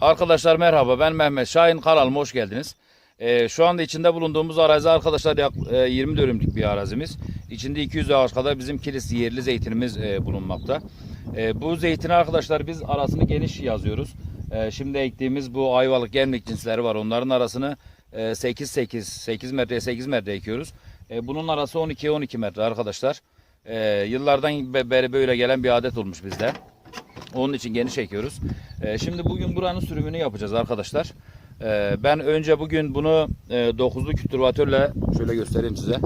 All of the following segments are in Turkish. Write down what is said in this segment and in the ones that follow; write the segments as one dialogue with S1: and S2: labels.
S1: Arkadaşlar merhaba ben Mehmet Şahin kanalıma hoş geldiniz. Ee, şu anda içinde bulunduğumuz arazi arkadaşlar yak, e, 20 dönümlük bir arazimiz. İçinde 200 ağaç kadar bizim kilis yerli zeytinimiz e, bulunmakta. E, bu zeytini arkadaşlar biz arasını geniş yazıyoruz. E, şimdi ektiğimiz bu ayvalık gemlik cinsleri var. Onların arasını 8-8 8 metreye 8 metre ekiyoruz. E, bunun arası 12-12 metre arkadaşlar. E, yıllardan be- beri böyle gelen bir adet olmuş bizde. Onun için geniş ekiyoruz. Ee, şimdi bugün buranın sürümünü yapacağız arkadaşlar. Ee, ben önce bugün bunu e, 9'lu kültürvatörle şöyle göstereyim size.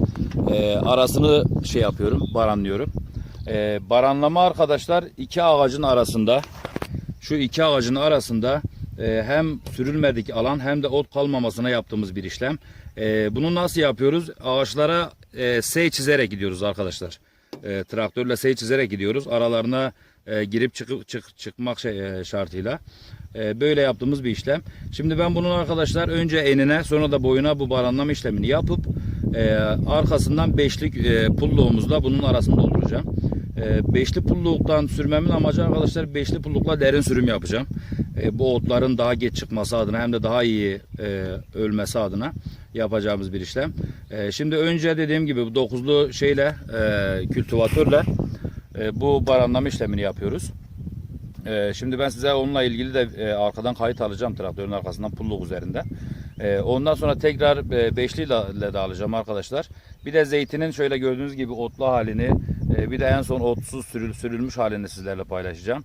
S1: Ee, arasını şey yapıyorum, baranlıyorum. Baranlama arkadaşlar iki ağacın arasında şu iki ağacın arasında e, hem sürülmedik alan hem de ot kalmamasına yaptığımız bir işlem. Bunu nasıl yapıyoruz? Ağaçlara e, S çizerek gidiyoruz arkadaşlar. Traktörle S çizerek gidiyoruz. Aralarına e, girip çıkıp çık, çıkmak şey, e, şartıyla. E, böyle yaptığımız bir işlem. Şimdi ben bunun arkadaşlar önce enine sonra da boyuna bu baranlama işlemini yapıp e, arkasından beşlik e, pulluğumuzla bunun arasını dolduracağım. E, beşli pulluktan sürmemin amacı arkadaşlar beşli pullukla derin sürüm yapacağım. E, bu otların daha geç çıkması adına hem de daha iyi e, ölmesi adına yapacağımız bir işlem. E, şimdi önce dediğim gibi bu dokuzlu şeyle e, kültivatörle e, bu baranlama işlemini yapıyoruz. E, şimdi ben size onunla ilgili de e, arkadan kayıt alacağım traktörün arkasından pulluk üzerinde. Ondan sonra tekrar e, beşliyle de alacağım arkadaşlar. Bir de zeytinin şöyle gördüğünüz gibi otlu halini bir de en son otsuz sürül, sürülmüş halini sizlerle paylaşacağım.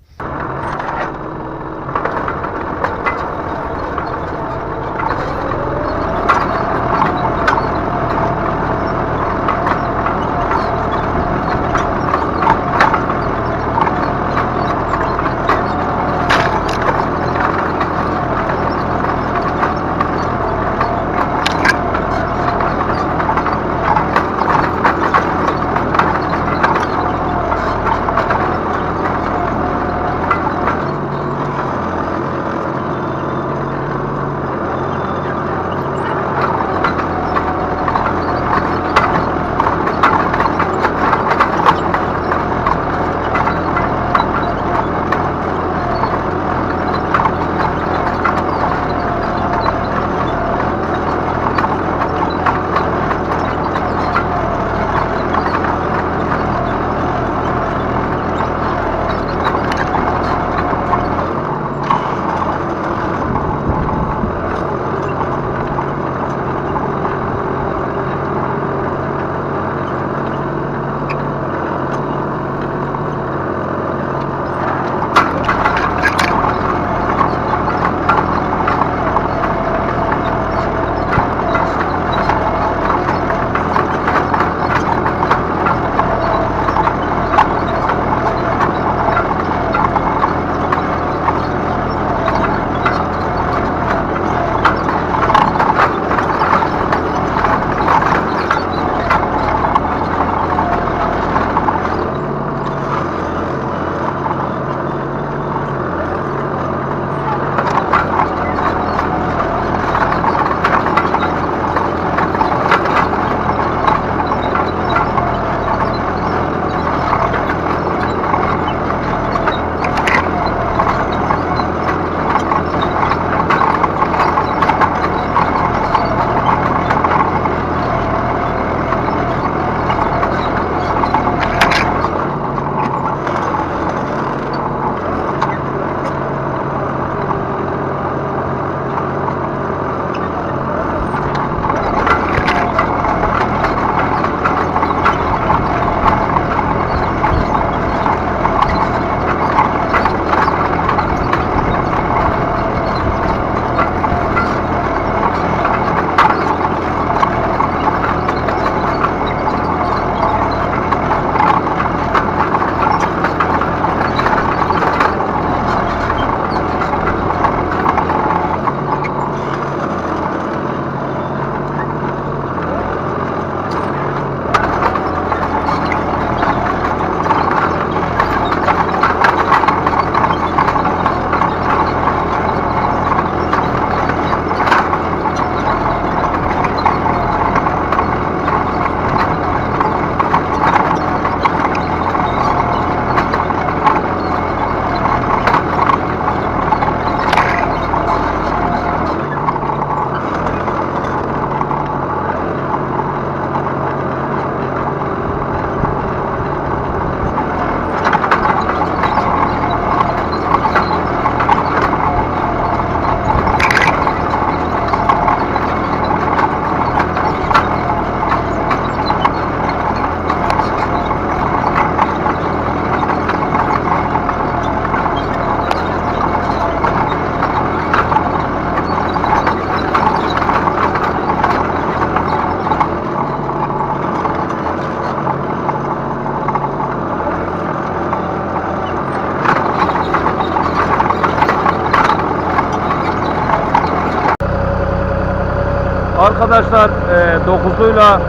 S2: Arkadaşlar e, dokuzluyla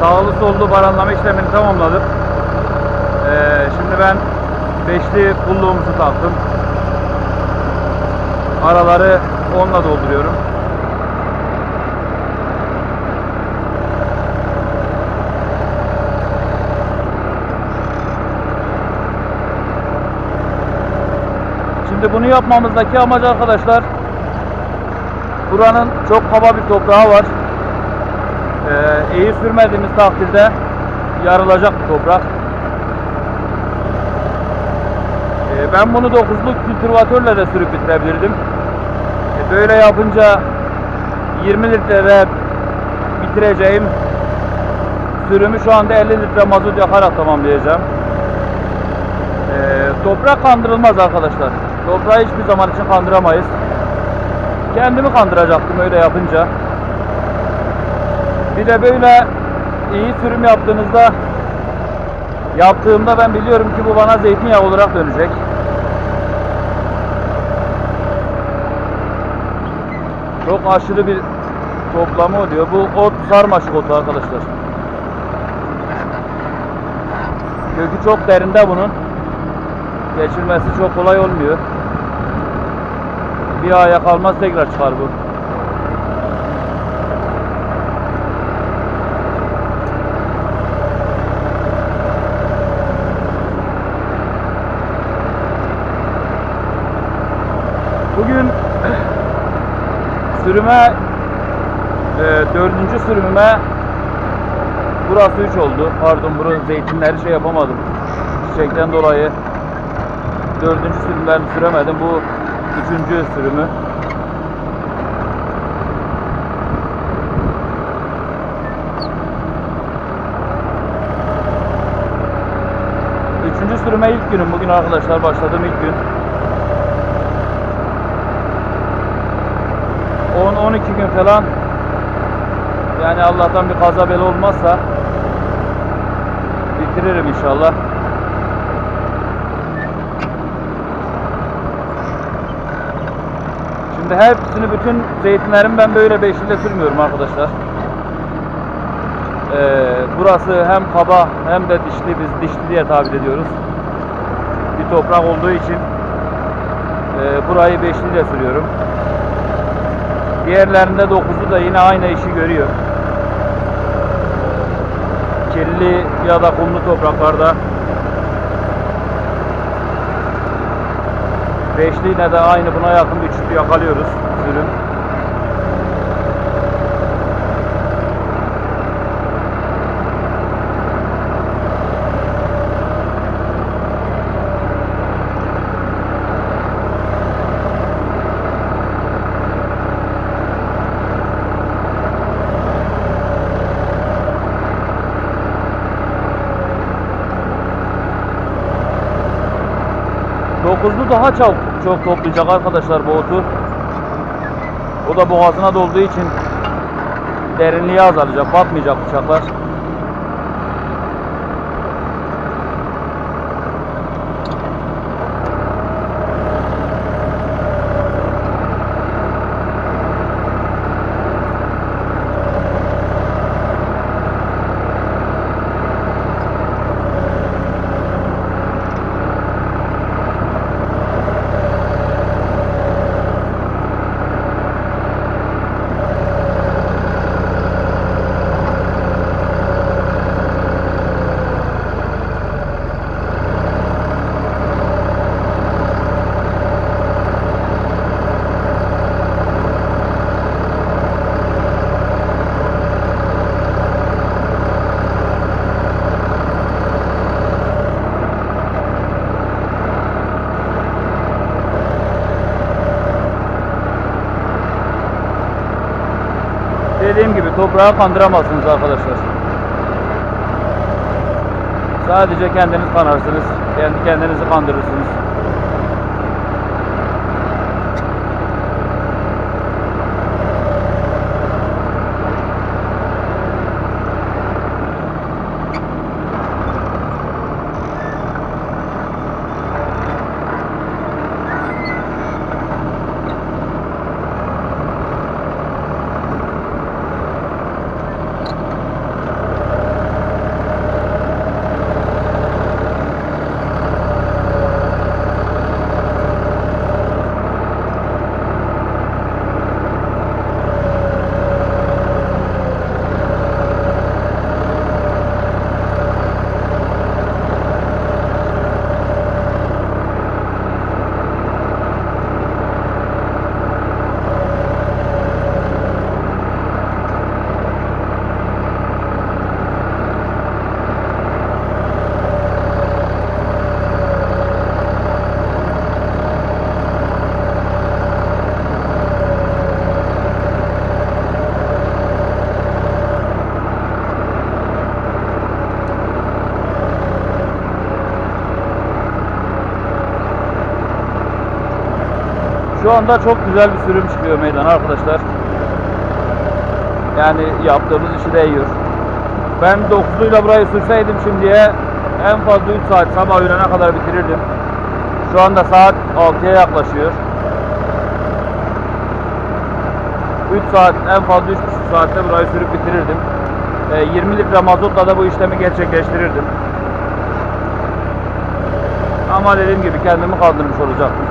S2: sağlı sollu baranlama işlemini tamamladık. E, şimdi ben beşli pulluğumuzu taktım. Araları onunla dolduruyorum. Şimdi bunu yapmamızdaki amaç arkadaşlar buranın çok kaba bir toprağı var. Ee, iyi sürmediğimiz takdirde yarılacak bir toprak. Ee, ben bunu 9'luk kültürvatörle de sürüp bitirebilirdim. Ee, böyle yapınca 20 litrede bitireceğim sürümü şu anda 50 litre mazot yakarak tamamlayacağım. Ee, toprak kandırılmaz arkadaşlar. Toprağı hiçbir zaman için kandıramayız. Kendimi kandıracaktım öyle yapınca. Bir de böyle iyi sürüm yaptığınızda yaptığımda ben biliyorum ki bu bana zeytinyağı olarak dönecek. Çok aşırı bir toplama oluyor. Bu ot sarmaşık otu arkadaşlar. Kökü çok derinde bunun. Geçirmesi çok kolay olmuyor. Bir aya kalmaz tekrar çıkar bu. Bugün sürüme e, dördüncü sürümüme burası 3 oldu. Pardon bunu zeytinleri şey yapamadım. Çiçekten dolayı dördüncü sürümlerini süremedim. Bu üçüncü sürümü. Üçüncü sürüme ilk günüm bugün arkadaşlar başladığım ilk gün. 10-12 gün falan yani Allah'tan bir kaza bela olmazsa bitiririm inşallah. Şimdi hepsini bütün zeytinlerimi ben böyle beşliyle sürmüyorum arkadaşlar. Ee, burası hem kaba hem de dişli biz dişli diye tabir ediyoruz. Bir toprak olduğu için e, burayı beşliyle sürüyorum. Diğerlerinde dokuzu da yine aynı işi görüyor. Kirli ya da kumlu topraklarda beşliyle de aynı buna yakın bir çütü yakalıyoruz sürüm. Dokuzlu daha çok çok toplayacak arkadaşlar bu otu. O da boğazına dolduğu için derinliği azalacak, batmayacak bıçaklar. Dediğim gibi toprağı kandıramazsınız arkadaşlar. Sadece kendiniz kanarsınız. Kendi kendinizi kandırırsınız. Anda çok güzel bir sürüm çıkıyor meydana arkadaşlar. Yani yaptığımız işi değiyor. Ben 9'luyla burayı sürseydim şimdiye en fazla 3 saat sabah öğlene kadar bitirirdim. Şu anda saat 6'ya yaklaşıyor. 3 saat en fazla 3,5 saatte burayı sürüp bitirirdim. E, 20 litre mazotla da bu işlemi gerçekleştirirdim. Ama dediğim gibi kendimi kandırmış olacaktım.